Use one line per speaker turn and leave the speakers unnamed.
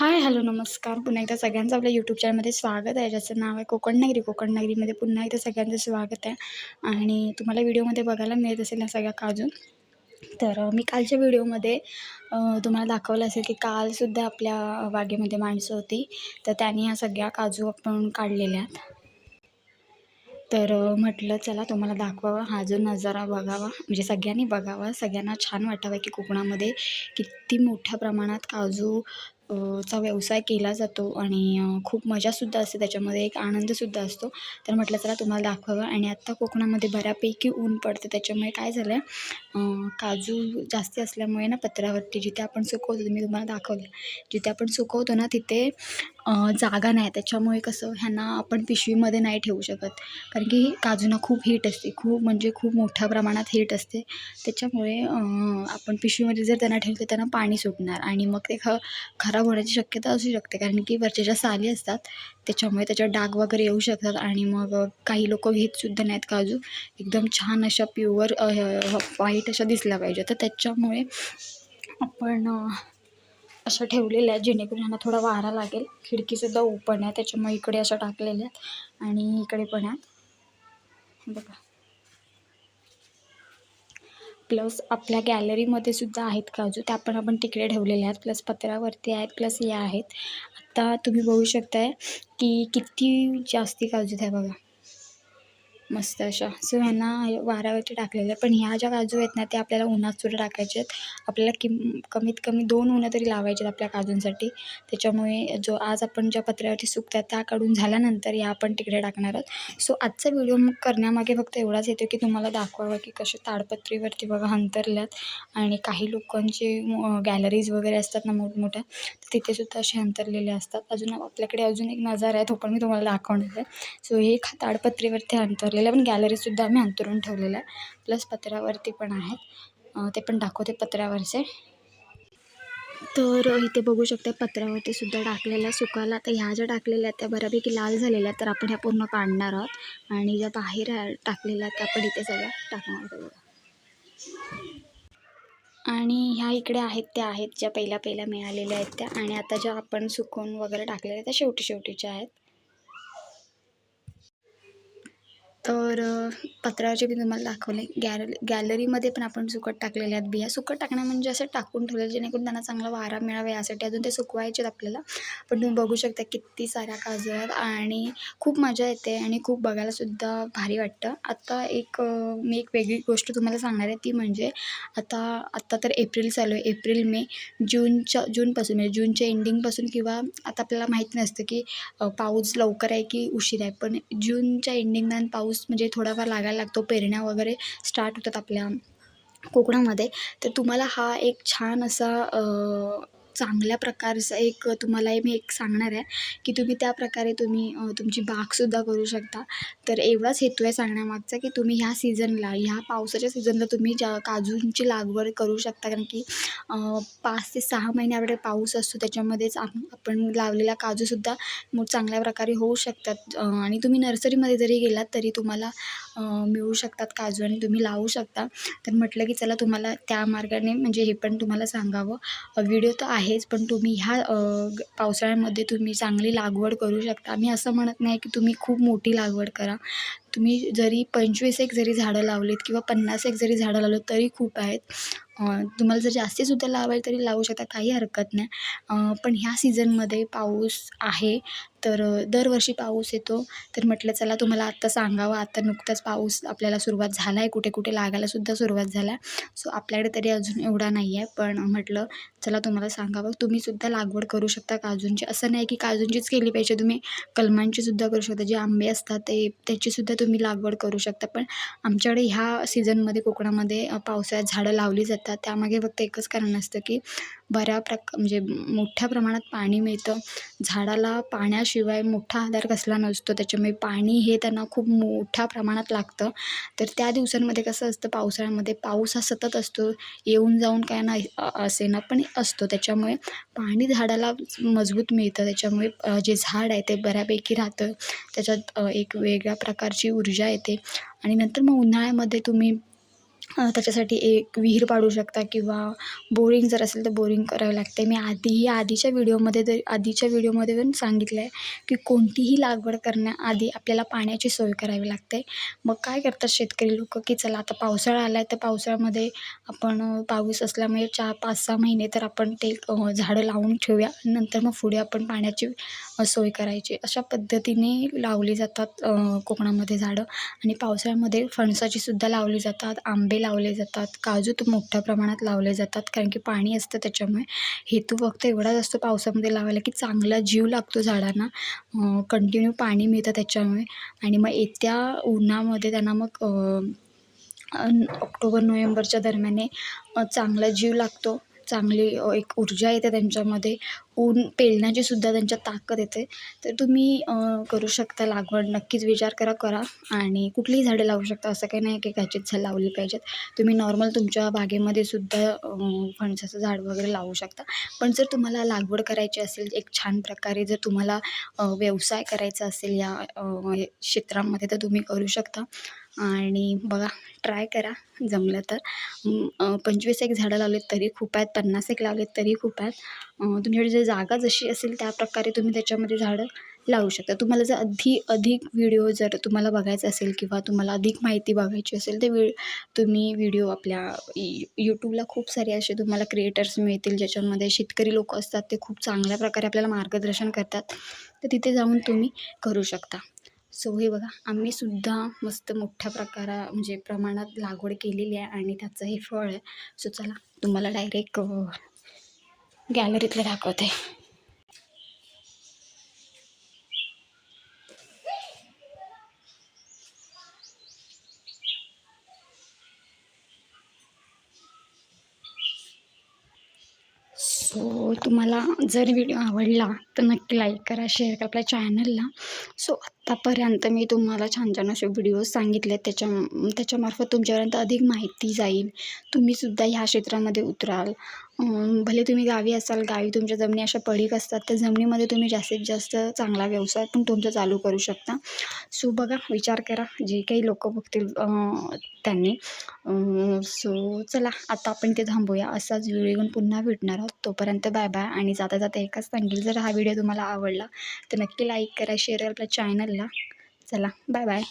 Hi hello नमस्कार. पुन्हा एकदा सगळ्यांचं आपल्या यूट्यूब चॅनलमध्ये स्वागत आहे. ज्याचं नाव आहे कोकण नगरी. कोकण नगरीमध्ये पुन्हा एकदा सगळ्यांचं स्वागत आहे. आणि तुम्हाला व्हिडिओमध्ये बघायला मिळत असेल ह्या सगळ्या काजू. तर मी कालच्या व्हिडिओमध्ये तुम्हाला दाखवलं असेल की कालसुद्धा आपल्या बागेमध्ये माणसं होती. तर त्यांनी ह्या सगळ्या काजू आपण काढलेल्या आहेत. तर म्हटलं चला तुम्हाला दाखवावा. हा जो नजारा बघावा. म्हणजे सगळ्यांनी बघावा. सगळ्यांना छान वाटावं की कोकणामध्ये किती मोठ्या प्रमाणात काजू चा व्यवसाय केला जातो आणि खूप मजासुद्धा असते त्याच्यामध्ये एक आनंदसुद्धा असतो. तर म्हटलं चला तुम्हाला दाखवावं आणि आत्ता कोकणामध्ये बऱ्यापैकी ऊन पडते. त्याच्यामुळे काय झालं आहे काजू जास्ती असल्यामुळे ना पत्र्यावरती जिथे आपण सुकवतो मी तुम्हाला दाखवलं. जिथे आपण सुकवतो ना तिथे जागा नाही. त्याच्यामुळे कसं ह्यांना आपण पिशवीमध्ये नाही ठेवू शकत. कारण की काजूंना खूप हीट असते. खूप म्हणजे खूप मोठ्या प्रमाणात हीट असते. त्याच्यामुळे आपण पिशवीमध्ये जर त्यांना ठेवलं तर त्यांना पाणी सुटणार आणि मग ते ख खराब होण्याची शक्यता असू शकते. कारण की वरच्या ज्या साली असतात त्याच्यामुळे त्याच्यावर डाग वगैरे येऊ शकतात आणि मग काही लोक घेतसुद्धा नाहीत काजू एकदम छान अशा प्युअर व्हाईट अशा दिसल्या पाहिजे तर त्याच्यामुळे आपण अशा ठेवलेल्या आहेत जेणेकरून ह्यांना थोडा वारा लागेल. खिडकीसुद्धा ओपन आहे त्याच्यामुळे इकडे अशा टाकलेल्या आहेत आणि इकडे पण आहेत. बघा. प्लस आपल्या गॅलरीमध्ये सुद्धा आहेत काजू त्या पण आपण तिकडे ठेवलेल्या आहेत. प्लस पत्र्यावरती आहेत प्लस या आहेत. आत्ता तुम्ही बघू शकताय की किती जास्ती काजू आहेत बघा. मस्त अशा सो ह्यांना वाऱ्यावरती टाकलेलं पण ह्या ज्या काजू आहेत ना त्या आपल्याला उन्हात सुद्धा टाकायच्या आहेत. आपल्याला किम कमीत कमी दोन उन्हं तरी लावायचे आहेत आपल्या काजूंसाठी. त्याच्यामुळे जो आज आपण ज्या पत्र्यावरती सुकतात त्या काढून झाल्यानंतर या आपण तिकडे टाकणार आहोत. सो आजचा व्हिडिओ मग करण्यामागे फक्त एवढाच येतो की तुम्हाला दाखवावं की कसे ताडपत्रीवरती बघा अंतरल्यात आणि काही लोकांचे गॅलरीज वगैरे असतात ना मोठमोठ्या तर तिथेसुद्धा असे अंतरलेले असतात. अजून आपल्याकडे अजून एक नजारा आहे तो पण मी तुम्हाला दाखवणार आहे. सो हे ताडपत्रीवरती अंतरले आहे पण गॅलरीसुद्धा आम्ही अंतरून ठेवलेलं आहे प्लस पत्र्यावरती पण आहेत. ते पण दाखवते पत्र्यावरचे तर इथे बघू शकता पत्र्यावरती सुद्धा टाकलेल्या सुकायला तर ह्या ज्या टाकलेल्या आहेत त्या बऱ्यापैकी लाल झालेल्या आहेत. तर आपण ह्या पूर्ण काढणार आहोत. आणि ज्या बाहेर टाकलेल्या आहेत त्या आपण इथे सगळ्या टाकणार आहोत बघा. आणि ह्या इकडे आहेत त्या आहेत. ज्या पहिल्या पहिल्या मिळालेल्या आहेत त्या. आणि आता ज्या आपण सुकवून वगैरे टाकलेल्या आहेत त्या शेवटी शेवटीच्या आहेत. तर पत्राचे पत्रावरचे मी तुम्हाला दाखवले. गॅल गॅलरीमध्ये पण आपण सुकट टाकलेले आहेत बिया. सुकट टाकणं म्हणजे असं टाकून ठेवलं जेणेकरून त्यांना चांगला वारा मिळावा यासाठी. अजून ते सुकवायचे आहेत आपल्याला. पण तुम्ही बघू शकता किती साऱ्या काजू आहेत. आणि खूप मजा येते आणि खूप बघायलासुद्धा भारी वाटतं. आता एक मी एक वेगळी गोष्ट तुम्हाला सांगणार आहे. ती म्हणजे आता आत्ता तर एप्रिल चालू आहे. एप्रिल मे जूनच्या जूनपासून म्हणजे जूनच्या एंडिंगपासून किंवा आता आपल्याला माहीत नसतं की पाऊस लवकर आहे की उशीर आहे. पण जूनच्या एंडिंगला पाऊस म्हणजे थोडाफार लागायला लागतो पेरण्या वगैरे स्टार्ट होतात आपल्या कोकणामध्ये. तर तुम्हाला हा एक छान असा चांगल्या प्रकारचं एक तुम्हाला मी एक सांगणार आहे की तुम्ही त्या प्रकारे तुम्ही तुमची बागसुद्धा करू शकता. तर एवढाच हेतू आहे सांगण्यामागचा की तुम्ही ह्या सीझनला ह्या पावसाच्या सीझनला तुम्ही ज्या काजूंची लागवड करू शकता. कारण की पाच ते सहा महिने आपल्याकडे पाऊस असतो त्याच्यामध्येच आपण लावलेला काजूसुद्धा मग चांगल्या प्रकारे होऊ शकतात. आणि तुम्ही नर्सरीमध्ये जरी गेलात तरी तुम्हाला मिळू शकतात काजू आणि तुम्ही लावू शकता. तर म्हटलं की चला तुम्हाला त्या मार्गाने म्हणजे हे पण तुम्हाला सांगावं. व्हिडिओ तर आहेच पण तुम्ही ह्या पावसाळ्यामध्ये तुम्ही चांगली लागवड करू शकता. मी असं म्हणत नाही की तुम्ही खूप मोठी लागवड करा. तुम्ही जरी पंचवीस एक जरी झाडं लावलीत किंवा पन्नास एक जरी झाडं लावलं तरी खूप आहेत. तुम्हाला जर जास्तीसुद्धा लावायला तरी लावू शकता काही हरकत नाही. पण ह्या सीझनमध्ये पाऊस आहे तर दरवर्षी पाऊस येतो. तर म्हटलं चला तुम्हाला आत्ता सांगावं. आत्ता नुकताच पाऊस आपल्याला सुरुवात झाला आहे कुठे कुठे लागायलासुद्धा सुरुवात झाला आहे सो आपल्याकडे तरी अजून एवढा नाही आहे पण म्हटलं चला तुम्हाला सांगावं. तुम्हीसुद्धा लागवड करू शकता काजूंची. असं नाही की काजूंचीच केली पाहिजे. तुम्ही कलमांची सुद्धा करू शकता. जे आंबे असतात ते त्याचीसुद्धा तुम्ही लागवड करू शकता. पण आमच्याकडे ह्या सीझनमध्ये कोकणामध्ये पावसाळ्यात झाडं लावली जातात. त्यामागे फक्त एकच कारण असतं की बऱ्या प्रक म्हणजे मोठ्या प्रमाणात पाणी मिळतं. झाडाला पाण्याशिवाय मोठा आधार कसला नसतो. त्याच्यामुळे पाणी हे त्यांना खूप मोठ्या प्रमाणात लागतं. तर त्या दिवसांमध्ये कसं असतं पावसाळ्यामध्ये पाऊस हा सतत असतो. येऊन जाऊन काय ना असे ना पण असतो. त्याच्यामुळे पाणी झाडाला मजबूत मिळतं. त्याच्यामुळे जे झाड आहे ते बऱ्यापैकी राहतं. त्याच्यात एक वेगळ्या प्रकारची ऊर्जा येते. आणि नंतर मग उन्हाळ्यामध्ये तुम्ही त्याच्यासाठी एक विहीर पाडू शकता किंवा बोरिंग जर असेल तर बोरिंग करावी लागते. मी आधीही आधीच्या व्हिडिओमध्ये तरी आधीच्या व्हिडिओमध्ये पण सांगितलं आहे की कोणतीही लागवड करण्याआधी आपल्याला पाण्याची सोय करावी लागते. मग काय करतात शेतकरी लोक की चला आता पावसाळा आला आहे तर पावसाळ्यामध्ये आपण पाऊस असल्यामुळे चार पाच सहा महिने तर आपण ते झाडं लावून ठेवूया. नंतर मग पुढे आपण पाण्याची सोय करायची. अशा पद्धतीने लावली जातात कोकणामध्ये झाडं. आणि पावसाळ्यामध्ये फणसाची सुद्धा लावली जातात. आंबे लावले जातात. काजू तर मोठ्या प्रमाणात लावले जातात. कारण की पाणी असतं त्याच्यामुळे. हेतू फक्त एवढाच असतो पावसामध्ये लावायला की चांगला जीव लागतो झाडांना. कंटिन्यू पाणी मिळतं त्याच्यामुळे. आणि मग येत्या उन्हामध्ये त्यांना मग ऑक्टोबर नोव्हेंबरच्या दरम्यान चांगला जीव लागतो. चांगली एक ऊर्जा येते त्यांच्यामध्ये. ऊन पेलण्याची सुद्धा त्यांच्या ताकद येते. तर तुम्ही करू शकता लागवड. नक्कीच विचार करा करा. आणि कुठलीही झाडे लावू शकता. असं काही नाही की काचीच झाड लावली पाहिजेत. तुम्ही नॉर्मल तुमच्या बागेमध्ये सुद्धा फणसाचं झाड वगैरे लावू शकता. पण जर तुम्हाला लागवड करायची असेल एक छान प्रकारे जर तुम्हाला व्यवसाय करायचा असेल या क्षेत्रामध्ये तर तुम्ही करू शकता. आणि बघा ट्राय करा. जमलं तर. पंचवीस एक झाडं लावलेत तरी खूप आहेत. पन्नास एक लावलेत तरी खूप आहेत. तुमच्याकडे जर जागा जशी असेल त्या प्रकारे तुम्ही त्याच्यामध्ये झाडं लावू शकता. तुम्हाला जर अधि अधिक व्हिडिओ जर तुम्हाला बघायचा असेल किंवा तुम्हाला अधिक माहिती बघायची असेल तर वि तुम्ही व्हिडिओ आपल्या यूट्यूबला खूप सारे असे तुम्हाला क्रिएटर्स मिळतील ज्याच्यामध्ये शेतकरी लोक असतात. ते खूप चांगल्या प्रकारे आपल्याला मार्गदर्शन करतात. तर तिथे जाऊन तुम्ही करू शकता. सो हे बघा आम्ही सुद्धा मस्त मोठ्या प्रकारा म्हणजे प्रमाणात लागवड केलेली आहे आणि त्याचं हे फळ आहे. सो चला तुम्हाला डायरेक्ट गॅलरीतलं दाखवते. सो तुम्हाला जर व्हिडिओ आवडला तर नक्की लाईक करा शेअर करा आपल्या चॅनलला सो आत्तापर्यंत मी तुम्हाला छान छान असे व्हिडिओज सांगितले. त्याच्या त्याच्यामार्फत तुमच्यापर्यंत अधिक माहिती जाईल. तुम्हीसुद्धा ह्या क्षेत्रामध्ये उतराल. भले तुम्ही गावी असाल गावी तुमच्या जमिनी अशा पडीक असतात त्या जमिनीमध्ये तुम्ही जास्तीत जास्त चांगला व्यवसाय पण तुमचा चालू करू शकता. सो बघा विचार करा. जे काही लोक बघतील त्यांनी. सो चला आता आपण ते थांबूया. असाच व्हिडिओ घेऊन पुन्हा भेटणार आहोत. तोपर्यंत बाय बाय आणि जाता जाता एकच सांगेल जर हा व्हिडिओ तुम्हाला आवडला तर नक्की लाईक करा शेअर आपल्या चॅनलला चला बाय बाय